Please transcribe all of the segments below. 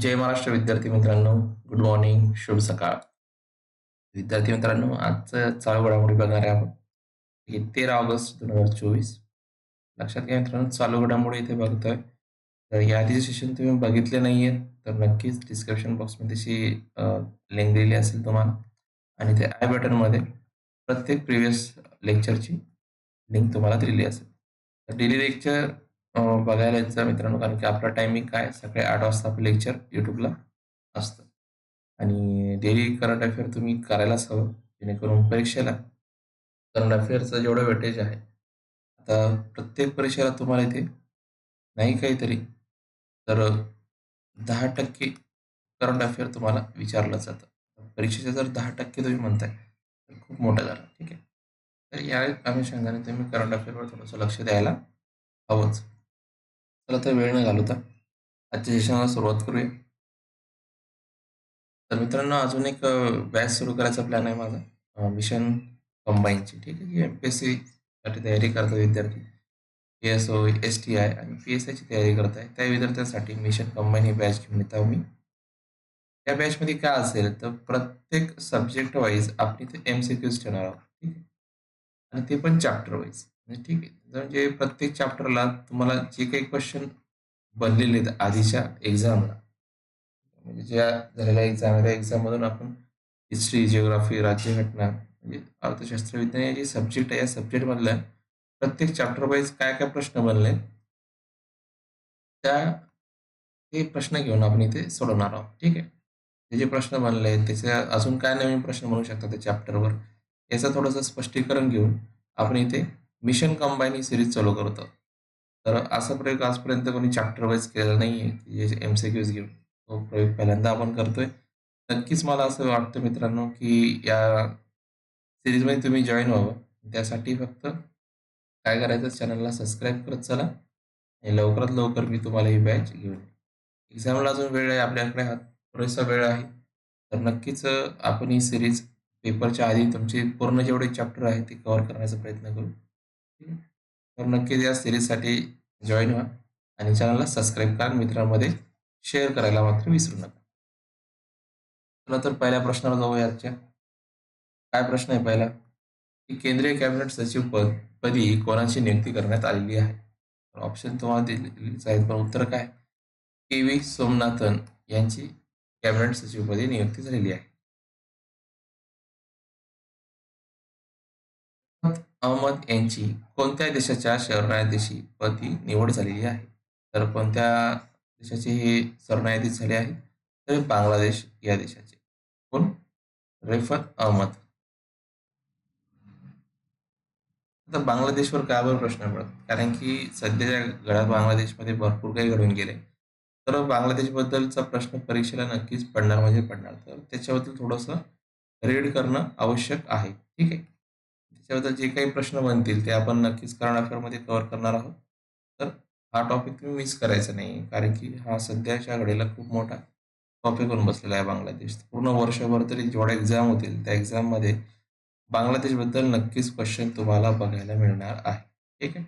जय महाराष्ट्र विद्यार्थी मित्रांनो. Good morning शुभ सकाळ. विद्यार्थी मित्रांनो आजचं चालू घडामोडी बघणार आहे आपण. हे तेरा ऑगस्ट दोन हजार चोवीस. लक्षात घ्या मित्रांनो चालू घडामोडी इथे बघतोय. तर या आधीचे सेशन तुम्ही बघितले नाही आहेत तर नक्कीच डिस्क्रिप्शन बॉक्समध्ये तशी लिंक दिलेली असेल तुम्हाला. आणि ते आय बटनमध्ये प्रत्येक प्रिव्हियस लेक्चरची लिंक तुम्हाला दिलेली असेल. तर डेली लेक्चर बघायला यायचं मित्रांनो कारण की आपला टायमिंग काय सकाळी आठ वाजता आपलं लेक्चर यूट्यूबला असतं. आणि डेली करंट अफेअर तुम्ही करायलाच हवं जेणेकरून परीक्षेला करंट अफेअरचं जेवढं वेटेज आहे आता प्रत्येक परीक्षेला तुम्हाला इथे नाही काहीतरी तर दहा टक्के करंट अफेअर तुम्हाला विचारलं जातं. परीक्षेचे जर दहा टक्के तुम्ही म्हणताय तर खूप मोठं झालं ठीक आहे? तर या अनुषंगाने तुम्ही करंट अफेअरवर थोडंसं लक्ष द्यायला हवंच. चला तर वेळ न घालवता. आजच्या सेशनला सुरुवात करूया. तर मित्रांनो अजून एक बॅच सुरू करायचा प्लॅन आहे माझा. मिशन कंबाईनची ठीक आहे एम पी एससाठी तयारी करतात विद्यार्थी. P S O S T I आणि पी एस आयची तयारी करत आहे त्या विद्यार्थ्यांसाठी मिशन कंबाईन ही बॅच घेऊन येत मी त्या बॅचमध्ये काय असेल तर प्रत्येक सब्जेक्ट वाईज आपण इथे एम सी क्यूज ठेवणार आहोत. ठीक आहे? आणि ते पण चॅप्टर वाईज म्हणजे ठीक आहे. म्हणजे प्रत्येक चॅप्टरला तुम्हाला जे काही क्वेश्चन बनलेले आहेत आधीच्या एक्झामला म्हणजे ज्या झालेल्या एक्झाम आहे त्या एक्झाममधून आपण हिस्ट्री जिओग्राफी राज्यघटना म्हणजे अर्थशास्त्र विज्ञान या जे सब्जेक्ट आहे या सब्जेक्टमधल्या प्रत्येक चॅप्टर वाईज काय काय प्रश्न बनले त्या हे प्रश्न घेऊन आपण इथे सोडवणार आहोत. ठीक आहे? ते जे प्रश्न बनले त्याच्या अजून काय नवीन प्रश्न बनवू शकतात त्या चॅप्टरवर याचं थोडंसं स्पष्टीकरण घेऊन आपण इथे मिशन कंबाईन ही सिरीज चालू करतो तर असा प्रयोग आजपर्यंत कोणी चॅप्टर वाईज केलेला नाही आहे जे एम सी क्यूज घेऊन. तो प्रयोग पहिल्यांदा आपण करतोय. नक्कीच मला असं वाटतं मित्रांनो की या सिरीजमध्ये तुम्ही जॉईन व्हावं. त्यासाठी फक्त काय करायचं चॅनलला सबस्क्राईब करत चला. आणि लवकरात लवकर मी तुम्हाला ही बॅच घेऊन एक्झामला अजून वेळ आहे आपल्याकडे हा पुरेसा वेळ आहे. तर नक्कीच आपण ही सिरीज पेपरच्या आधी तुमचे पूर्ण जेवढे चॅप्टर आहे ते कव्हर करण्याचा प्रयत्न करू. तर नक्कीच या सिरीजसाठी जॉईन व्हा आणि चॅनलला सबस्क्राईब करा मित्रांमध्ये शेअर करायला मात्र विसरू नका. चला तर पहिल्या प्रश्नाला जाऊ आजच्या. काय प्रश्न आहे पहिला? की केंद्रीय कॅबिनेट सचिव पद पदी कोणाची नियुक्ती करण्यात आलेली आहे? ऑप्शन तुम्हाला दिलेलीच आहेत पण उत्तर काय? के व्ही सोमनाथन यांची कॅबिनेट सचिवपदी नियुक्ती झालेली आहे. अहमद यांची कोणत्या देशाच्या सरन्यायाधीशी पदी निवड झालेली आहे. तर कोणत्या देशाचे हे सरन्यायाधीश झाले आहेत तर बांगलादेश या देशाचे. कोण? रेफत अहमद. आता बांगलादेशवर काय बरं प्रश्न पडत? कारण की सध्याच्या घडात बांगलादेशमध्ये भरपूर काही घडून गेले तर बांगलादेशबद्दलचा प्रश्न परीक्षेला नक्कीच पडणार म्हणजे पडणार. तर त्याच्याबद्दल थोडंसं रीड करणं आवश्यक आहे. ठीक आहे? त्याच्याबद्दल जे काही प्रश्न बनतील ते आपण नक्कीच करंट अफेअरमध्ये कव्हर करणार आहोत. तर हा टॉपिक तुम्ही मिस करायचा नाही कारण की हा सध्याच्या घडीला खूप मोठा टॉपिक होऊन बसलेला आहे बांगलादेश. पूर्ण वर्षभर तरी जेवढ्या एक्झाम होतील त्या एक्झाममध्ये बांगलादेशबद्दल नक्कीच क्वेश्चन तुम्हाला बघायला मिळणार आहे. ठीक आहे?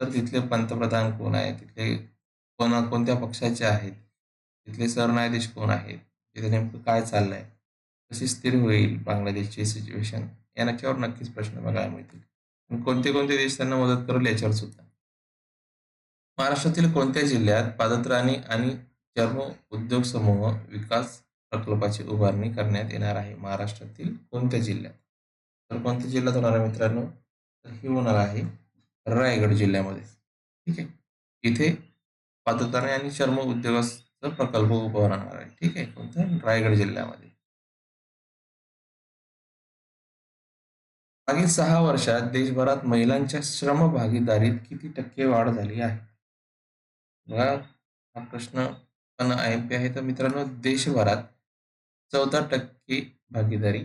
तर तिथले पंतप्रधान कोण आहे तिथले कोणा कोणत्या पक्षाचे आहेत? तिथले सरन्यायाधीश कोण आहेत? तिथे नेमकं काय चाललंय? कशी स्थिर होईल बांगलादेशची सिच्युएशन याच्यावर नक्कीच प्रश्न बघायला मिळतील. कोणते कोणते देश त्यांना मदत करेल याच्यावर सुद्धा. महाराष्ट्रातील कोणत्या जिल्ह्यात पादत्राणी आणि चर्म उद्योग समूह विकास प्रकल्पाची उभारणी करण्यात येणार आहे? महाराष्ट्रातील कोणत्या जिल्ह्यात? तर कोणत्या जिल्ह्यात होणार आहे मित्रांनो? तर हे होणार आहे रायगड जिल्ह्यामध्ये. ठीक आहे? इथे पादत्राणी आणि चर्म उद्योगाचा प्रकल्प उभा राहणार आहे. ठीक आहे? कोणत्या रायगड जिल्ह्यामध्ये. मागील सहा वर्षात देशभरात महिलांच्या श्रम भागीदारीत किती टक्के वाढ झाली आहे? बघा हा प्रश्न पण एम पी आहे. तर मित्रांनो देशभरात चौदा टक्के भागीदारी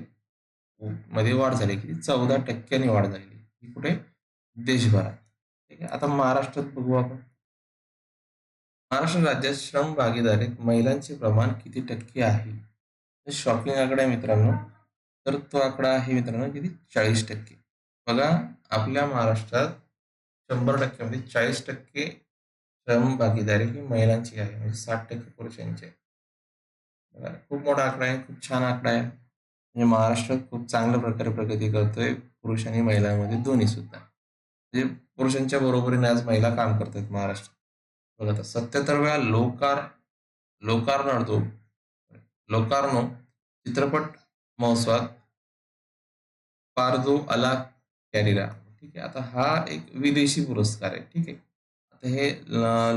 मध्ये वाढ झाली. किती? चौदा टक्क्यांनी वाढ झालेली. ही कुठे? देशभरात. ठीक आहे. आता महाराष्ट्रात बघू आपण. महाराष्ट्र राज्यात श्रम भागीदारीत महिलांचे प्रमाण किती टक्के आहे? शॉकिंग आकडे मित्रांनो. तर तो आकडा आहे मित्रांनो किती? चाळीस टक्के. बघा आपल्या महाराष्ट्रात शंभर टक्क्यामध्ये चाळीस टक्के श्रम भागीदारी ही महिलांची आहे. म्हणजे साठ टक्के पुरुषांची आहे. खूप मोठा आकडा आहे खूप छान आकडा आहे. म्हणजे महाराष्ट्र खूप चांगल्या प्रकारे प्रगती करतोय पुरुष आणि महिलांमध्ये दोन्ही सुद्धा. म्हणजे पुरुषांच्या बरोबरीने आज महिला काम करतात महाराष्ट्र. बघा सत्याहत्तरव्या लोकार लोकार्नो लोकार्नो चित्रपट महोत्सवात पारदो अला कॅरिरा. ठीक आहे आता हा एक विदेशी पुरस्कार आहे. ठीक आहे. आता हे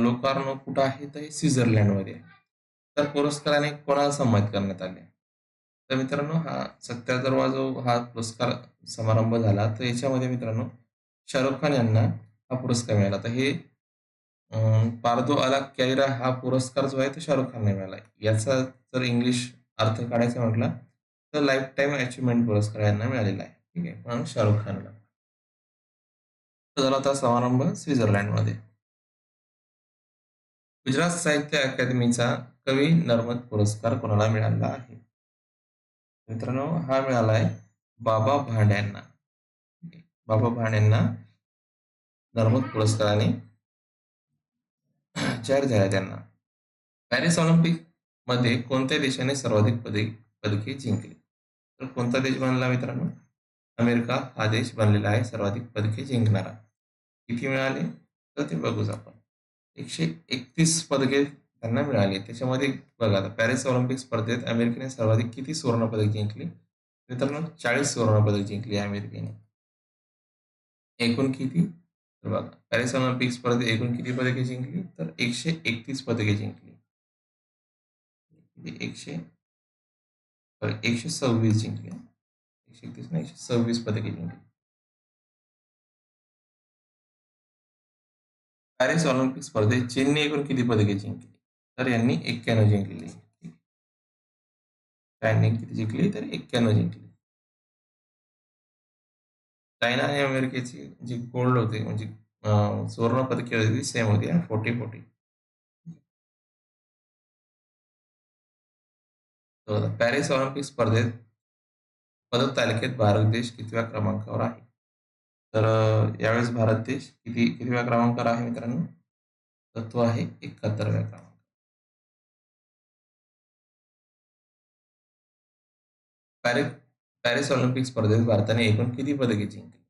लोकार्नो कुठं आहे? तर हे स्वित्झर्लंडमध्ये आहे. तर पुरस्काराने कोणाला सन्मानित करण्यात आले? तर मित्रांनो हा सत्याहत्तरवा जो हा पुरस्कार समारंभ झाला. तर याच्यामध्ये मित्रांनो शाहरुख खान यांना हा पुरस्कार मिळाला. तर हे पारदो अला कॅरिरा हा पुरस्कार जो आहे तो शाहरुख खानने मिळाला. याचा जर इंग्लिश अर्थ काढायचा म्हटला तर लाईफ टाईम अचिव्हमेंट पुरस्कार यांना मिळालेला आहे. ठीक आहे. म्हणून शाहरुख खानला. झाला होता समारंभ स्वित्झर्लंडमध्ये. गुजरात साहित्य अकादमीचा कवी नर्मद पुरस्कार कोणाला मिळाला आहे? मित्रांनो हा मिळाला आहे बाबा भांड्यांना. बाबा भांड्यांना नर्मद पुरस्काराने जाहीर झाला त्यांना. पॅरिस ऑलिम्पिकमध्ये कोणत्या देशाने सर्वाधिक पदक पदके जिंकली तर कोणता देश बनला मित्रांनो? अमेरिका, हा देश बनलेला आहे सर्वाधिक पदके जिंकणारा। किती मिळाले? तर ते बघूच आपण. एकशे एकतीस पदके त्यांना मिळाली. त्याच्यामध्ये बघा आता पॅरिस ऑलिम्पिक स्पर्धेत अमेरिकेने सर्वाधिक किती सुवर्ण पदक जिंकली? मित्रांनो, चाळीस सुवर्ण पदक जिंकली अमेरिकेने. एकूण किती? तर बघा, पॅरिस ऑलिम्पिक स्पर्धेत एकूण किती पदके जिंकली? तर एकशे एकतीस पदके जिंकली. एकशे एकशे सव्वीस जिंकली. एकशे एकतीस ना एकशे सव्वीस पदके जिंकली. पॅरिस ऑलिम्पिक स्पर्धेत चीनने एकूण किती पदके जिंकली? तर यांनी एक्क्याण्णव जिंकलेली. चायनाने किती जिंकली? तर एक्क्याण्णव जिंकली. चायना आणि अमेरिकेची जी गोल्ड होते म्हणजे सुवर्ण पदके होती ती सेम होती फोर्टी फोर्टी. पॅरिस ऑलिम्पिक स्पर्धेत पदक तालिकेत भारत देश कितव्या क्रमांकावर आहे? तर यावेळेस भारत देश किती कितव्या क्रमांकावर आहे मित्रांनो? तर तो आहे एकाहत्तरव्या क्रमांक. पॅरिस पॅरिस ऑलिम्पिक स्पर्धेत भारताने एकूण किती पदके जिंकली?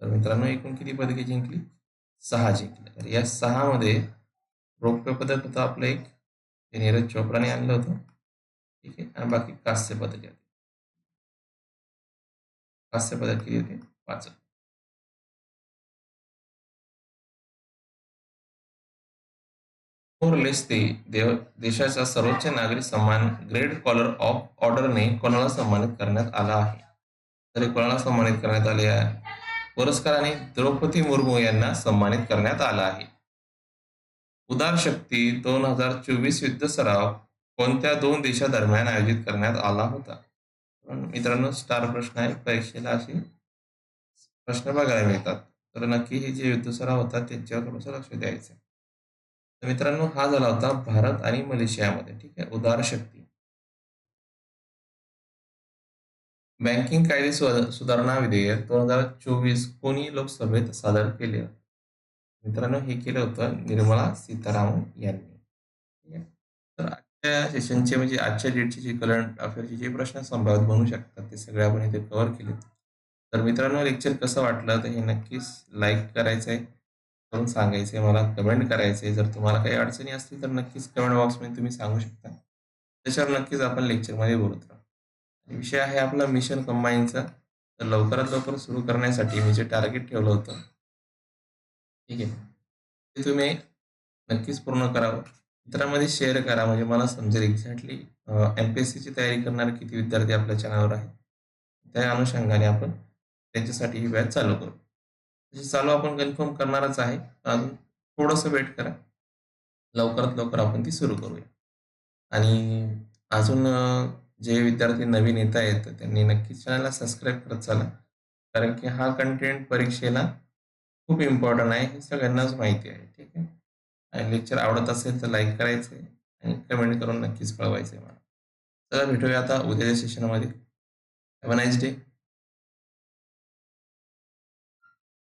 तर मित्रांनो एकूण किती पदके जिंकली? सहा जिंकली. तर या सहा मध्ये रौप्य पदक होतं आपलं एक. नीरज चोपडाने आणलं होतं. ठीक आहे. आणि बाकी कास्य पदके होते कांस्य पदक किती होते? पाच. फोर लेस्ते देव देशाचा सर्वोच्च नागरी सन्मान ग्रेट कॉलर ऑफ ऑर्डरने कोणाला सन्मानित करण्यात आला आहे? तरी कोणाला सन्मानित करण्यात आले आहे? पुरस्काराने द्रौपदी मुर्मू यांना सन्मानित करण्यात आला आहे. उदार शक्ती दोन हजार चोवीस युद्ध सराव कोणत्या दोन देशादरम्यान आयोजित करण्यात आला होता? मित्रांनो स्टार प्रश्न आहे परीक्षेला असे प्रश्न बघायला मिळतात. तर नक्की हे जे युद्ध सराव होता त्यांच्यावर थोडंसं लक्ष द्यायचं तर मित्रांनो हा झाला होता भारत आणि मलेशियामध्ये. ठीक आहे? उदार शक्ती बँकिंग कायदे सुधारणा विधेयक दोन हजार चोवीस कोणी लोकसभेत सादर केले? मित्रांनो हे केलं होतं निर्मला सीतारामन यांनी. तर सेशनचे म्हणजे आजच्या डेटचे जे करंट अफेअरचे जे प्रश्न संभावित बनू शकतात. ते सगळे आपण इथे कव्हर केले तर मित्रांनो लेक्चर कसं वाटलं तर हे नक्कीच लाईक करायचं आहे करून सांगायचं आहे मला कमेंट करायचं आहे जर तुम्हाला काही अडचणी असतील तर नक्कीच कमेंट बॉक्समध्ये तुम्ही सांगू शकता. त्याच्यावर नक्कीच आपण लेक्चरमध्ये बोलत राहू. विषय आहे आपला मिशन कंबाईनचा तर लवकरात लवकर सुरू करण्यासाठी मी जे टार्गेट ठेवलं होतं ठीक आहे. ते तुम्ही नक्कीच पूर्ण करावं. मित्रांमध्ये शेअर करा म्हणजे मला समजेल एक्झॅक्टली एम पी एस सीची तयारी करणारे किती विद्यार्थी आपल्या चॅनलवर आहेत. त्या अनुषंगाने आपण त्यांच्यासाठी ही बॅच चालू करू. तशी चालू आपण कन्फर्म करणारच आहे. अजून थोडंसं वेट करा. लवकरात लवकर आपण ती सुरू करूया. आणि अजून जे विद्यार्थी नवीन येत आहेत त्यांनी नक्कीच चॅनलला सबस्क्राईब करत चाला. कारण की हा कंटेंट परीक्षेला खूप इम्पॉर्टंट आहे हे सगळ्यांनाच माहिती आहे ठीक आहे? आणि लेक्चर आवडत असेल तर लाईक करायचं आहे आणि कमेंट करून नक्कीच कळवायचं आहे मला. चला भेटूया आता उद्याच्या सेशनमध्ये हॅव अ नाईस डे